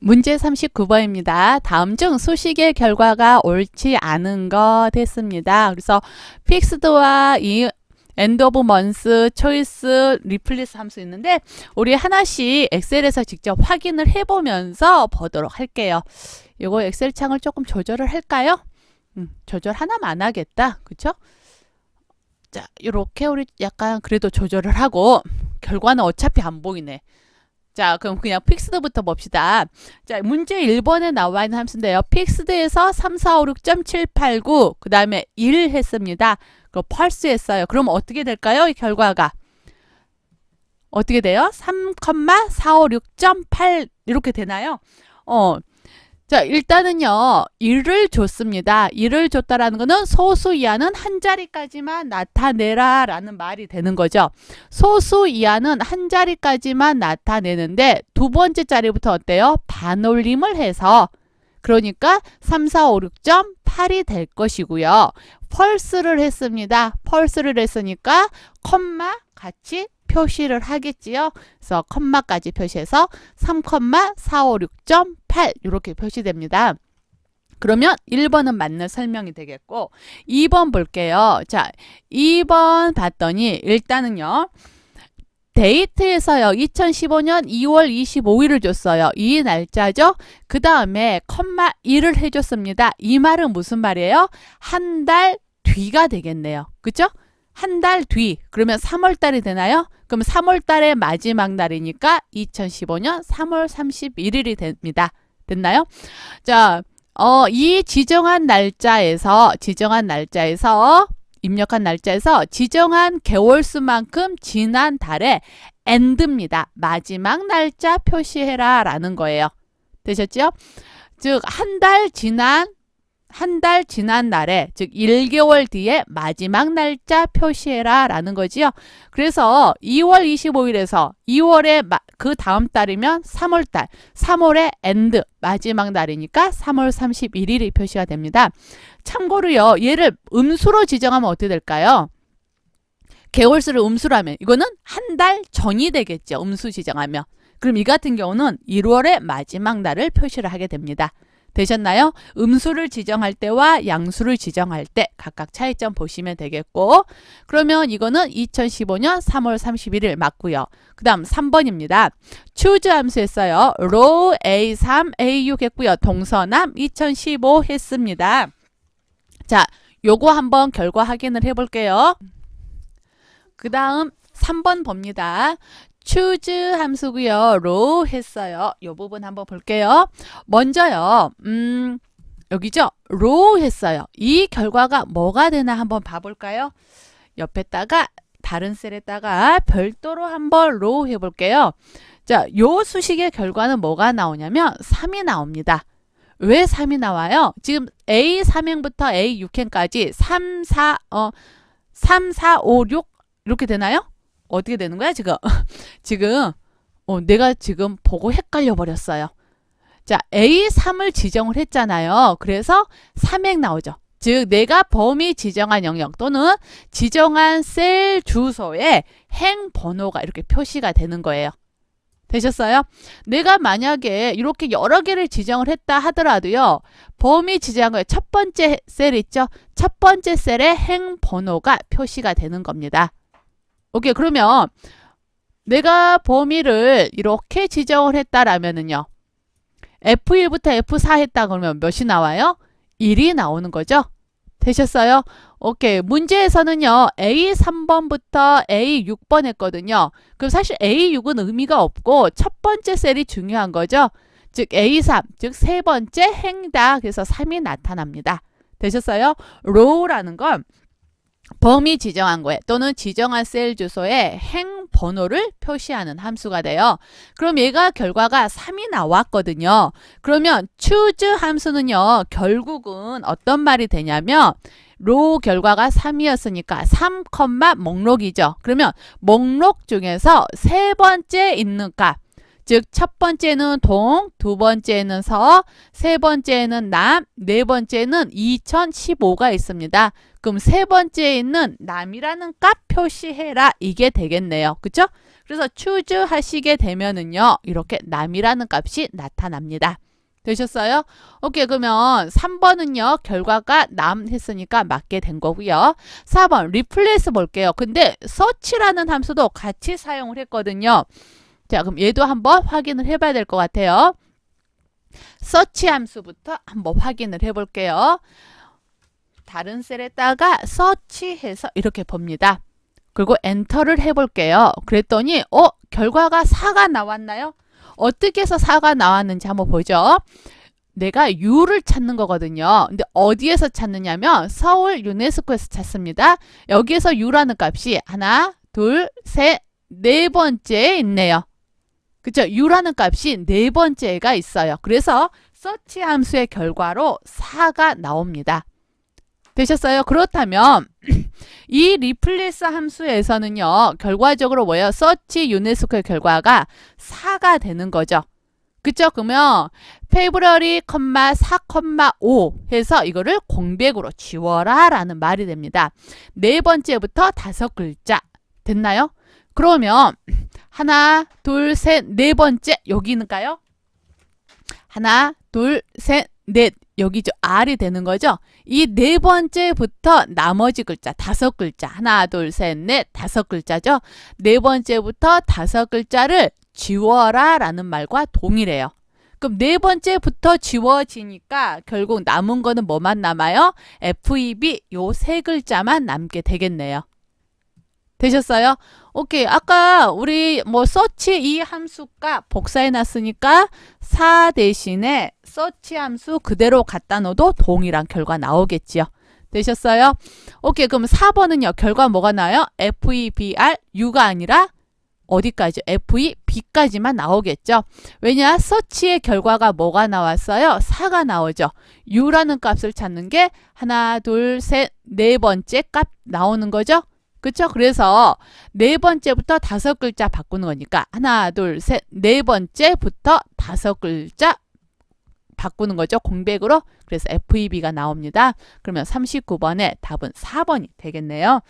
문제 39번입니다. 다음 중 수식의 결과가 옳지 않은 것 됐습니다. 그래서 픽스드와 이 엔드 오브 먼스, 초이스, 리플리스 함수 있는데 우리 하나씩 엑셀에서 직접 확인을 해보면서 보도록 할게요. 이거 엑셀 창을 조금 조절을 할까요? 음, 조절 하나만 안 하겠다. 그쵸? 자, 이렇게 우리 약간 그래도 조절을 하고 결과는 어차피 안 보이네. 자, 그럼 그냥 픽스드부터 봅시다. 자, 문제 1번에 나와 있는 함수인데요. 픽스드에서 3, 4, 5, 6.789, 그 다음에 1 했습니다. 그럼 펄스 했어요. 그럼 어떻게 될까요? 이 결과가. 어떻게 돼요? 3,456.8 이렇게 되나요? 어. 자, 일단은요. 1을 줬습니다. 1을 줬다라는 거는 소수 이하는 한 자리까지만 나타내라 라는 말이 되는 거죠. 소수 이하는 한 자리까지만 나타내는데 두 번째 자리부터 어때요? 반올림을 해서 그러니까 3, 4, 5, 6.8이 될 것이고요. 펄스를 했습니다. 펄스를 했으니까 컴마 같이 표시를 하겠지요. 그래서 컴마까지 표시해서 3,456.8 이렇게 표시됩니다. 그러면 1번은 맞는 설명이 되겠고 2번 볼게요. 자, 2번 봤더니 일단은요. 데이트에서요. 2015년 2월 25일을 줬어요. 이 날짜죠. 그 다음에 컴마 1을 해줬습니다. 이 말은 무슨 말이에요? 한 달 뒤가 되겠네요. 그죠? 한 달 뒤. 그러면 3월 달이 되나요? 그럼 3월 달의 마지막 날이니까 2015년 3월 31일이 됩니다. 됐나요? 자, 어, 이 지정한 날짜에서 지정한 날짜에서 입력한 날짜에서 지정한 개월수만큼 지난 달에 end입니다. 마지막 날짜 표시해라 라는 거예요. 되셨죠? 즉, 한 달 지난 한 달 지난 날에 즉 1개월 뒤에 마지막 날짜 표시해라 라는 거지요. 그래서 2월 25일에서 2월에 그 다음 달이면 3월 달, 3월의 end 마지막 날이니까 3월 31일이 표시가 됩니다. 참고로요. 얘를 음수로 지정하면 어떻게 될까요? 개월수를 음수로 하면 이거는 한 달 전이 되겠죠. 음수 지정하면. 그럼 이 같은 경우는 1월의 마지막 날을 표시를 하게 됩니다. 되셨나요? 음수를 지정할 때와 양수를 지정할 때 각각 차이점 보시면 되겠고 그러면 이거는 2015년 3월 31일 맞고요. 그 다음 3번입니다. choose 함수 했어요. row A3, A6 했고요. 동서남 2015 했습니다. 자, 요거 한번 결과 확인을 해볼게요. 그 다음 3번 봅니다. Choose 함수고요. row 했어요. 요 부분 한번 볼게요. 먼저요. 음, 여기죠. row 했어요. 이 결과가 뭐가 되나 한번 봐볼까요? 옆에다가 다른 셀에다가 별도로 한번 row 해볼게요. 자, 요 수식의 결과는 뭐가 나오냐면 3이 나옵니다. 왜 3이 나와요? 지금 A 3행부터 A 6행까지 3, 4, 어, 3, 4, 5, 6 이렇게 되나요? 어떻게 되는 거야, 지금? 지금, 어, 내가 지금 보고 헷갈려 버렸어요. 자, A3을 지정을 했잖아요. 그래서 3행 나오죠. 즉, 내가 범위 지정한 영역 또는 지정한 셀 주소에 행 번호가 이렇게 표시가 되는 거예요. 되셨어요? 내가 만약에 이렇게 여러 개를 지정을 했다 하더라도요. 범위 거에 첫 번째 셀 있죠? 첫 번째 셀에 행 번호가 표시가 되는 겁니다. 오케이. 그러면 내가 범위를 이렇게 지정을 했다라면은요. F1부터 F4 했다 그러면 몇이 나와요? 1이 나오는 거죠? 되셨어요? 오케이. 문제에서는요. A3번부터 A6번 했거든요. 그럼 사실 A6은 의미가 없고 첫 번째 셀이 중요한 거죠. 즉 A3, 즉 세 번째 행다. 그래서 3이 나타납니다. 되셨어요? row라는 건 범위 지정한 거에 또는 지정한 셀 주소에 행 번호를 표시하는 함수가 돼요. 그럼 얘가 결과가 3이 나왔거든요. 그러면 choose 함수는요. 결국은 어떤 말이 되냐면 로 결과가 3이었으니까 3, 목록이죠. 그러면 목록 중에서 세 번째 있는 값. 즉, 첫 번째는 동, 두 번째는 서, 세 번째는 남, 네 번째는 2015가 있습니다. 그럼 세 번째에 있는 남이라는 값 표시해라. 이게 되겠네요. 그쵸? 그래서 choose 하시게 되면은요. 이렇게 남이라는 값이 나타납니다. 되셨어요? 오케이 그러면 3번은요. 결과가 남 했으니까 맞게 된 거고요. 4번 replace 볼게요. 근데 search라는 함수도 같이 사용을 했거든요. 자 그럼 얘도 한번 확인을 해봐야 될 것 같아요. search 함수부터 한번 확인을 해볼게요. 다른 셀에다가 search해서 이렇게 봅니다. 그리고 엔터를 해볼게요. 그랬더니 어 결과가 4가 나왔나요? 어떻게 해서 4가 나왔는지 한번 보죠. 내가 U를 찾는 거거든요. 근데 어디에서 찾느냐면 서울 유네스코에서 찾습니다. 여기에서 U라는 값이 하나, 둘, 셋, 네 번째에 있네요. 그쵸? U라는 값이 네 번째가 있어요. 그래서 서치 함수의 결과로 4가 나옵니다. 되셨어요? 그렇다면 이 리플레스 함수에서는요. 결과적으로 뭐예요? 서치 유네스코의 결과가 4가 되는 거죠. 그쵸? 그러면 페브러리, 4,5 해서 이거를 공백으로 지워라 라는 말이 됩니다. 네 번째부터 다섯 글자 됐나요? 그러면 하나, 둘, 셋, 네 번째 여기는가요? 하나, 둘, 셋, 넷 여기죠. R이 되는 거죠. 이 네 번째부터 나머지 글자 다섯 글자 하나, 둘, 셋, 넷 다섯 글자죠. 네 번째부터 다섯 글자를 지워라 라는 말과 동일해요. 그럼 네 번째부터 지워지니까 결국 남은 거는 뭐만 남아요? FEB 요 세 글자만 남게 되겠네요. 되셨어요? 오케이. 아까 우리 뭐 서치 이 함수값 복사해 놨으니까 4 대신에 서치 함수 그대로 갖다 넣어도 동일한 결과 나오겠지요. 되셨어요? 오케이. 그럼 4번은요. 결과 뭐가 나요? FEBR U가 아니라 어디까지? FEB까지만 나오겠죠. 왜냐? 서치의 결과가 뭐가 나왔어요? 4가 나오죠. U라는 값을 찾는 게 하나, 둘, 셋, 네 번째 값 나오는 거죠. 그쵸? 그래서 네 번째부터 다섯 글자 바꾸는 거니까 하나, 둘, 셋, 네 번째부터 다섯 글자 바꾸는 거죠. 공백으로. 그래서 FEB가 나옵니다. 그러면 39번의 답은 4번이 되겠네요.